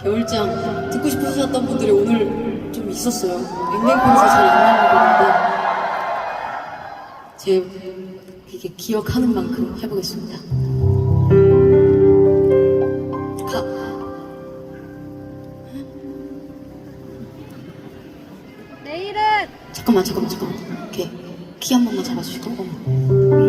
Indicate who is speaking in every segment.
Speaker 1: 겨울장 듣고 싶으셨던 분들이 오늘 좀 있었어요. 앵앵팬에서 잘안 나오는 곡인데 제 이게 기억하는 만큼 해보겠습니다. 가.
Speaker 2: 내일은
Speaker 1: 잠깐만 잠깐만 잠깐만. 오케이 키한 번만 잡아주시고. 음,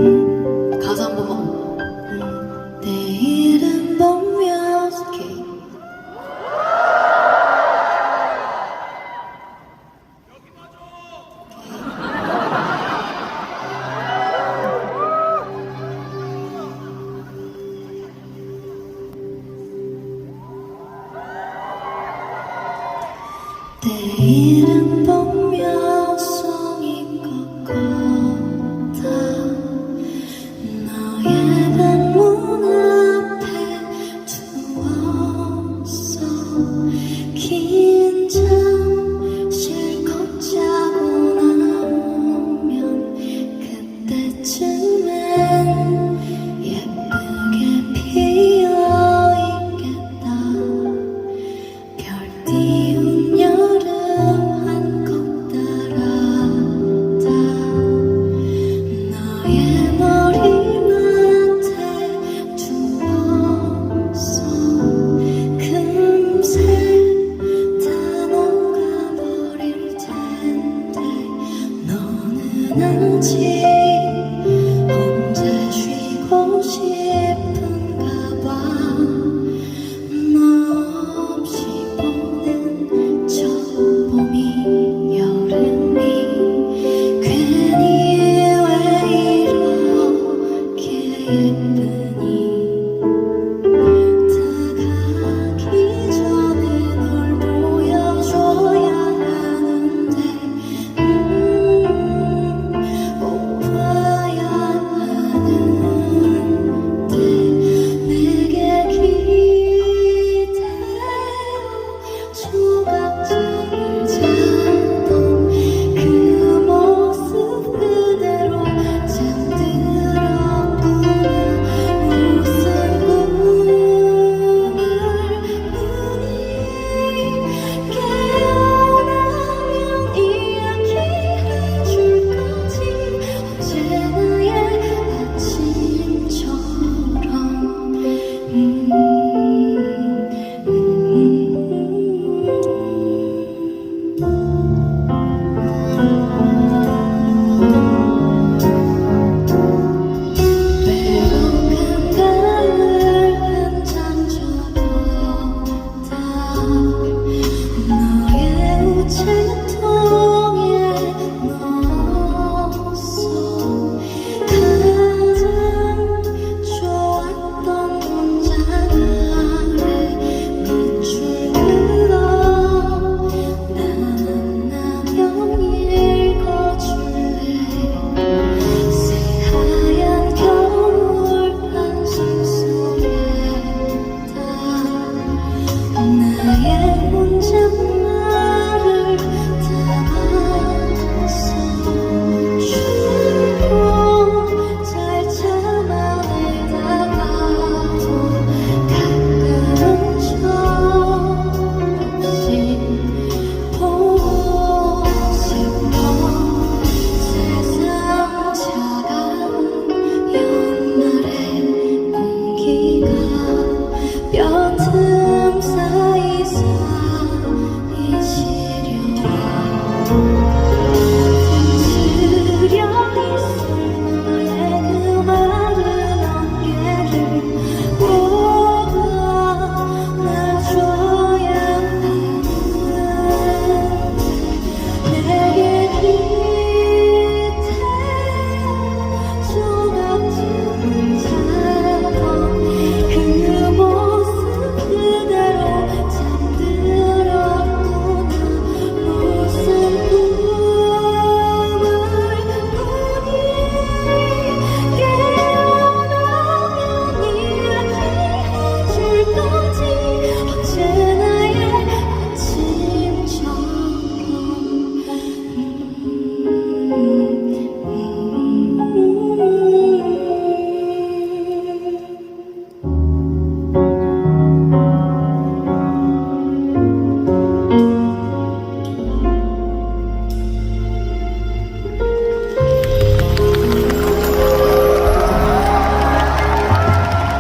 Speaker 1: 내일은 보며 송인 것 같아. 너의 방문 앞에 누웠어 긴 잠 실컷 자고 나오면 그때쯤엔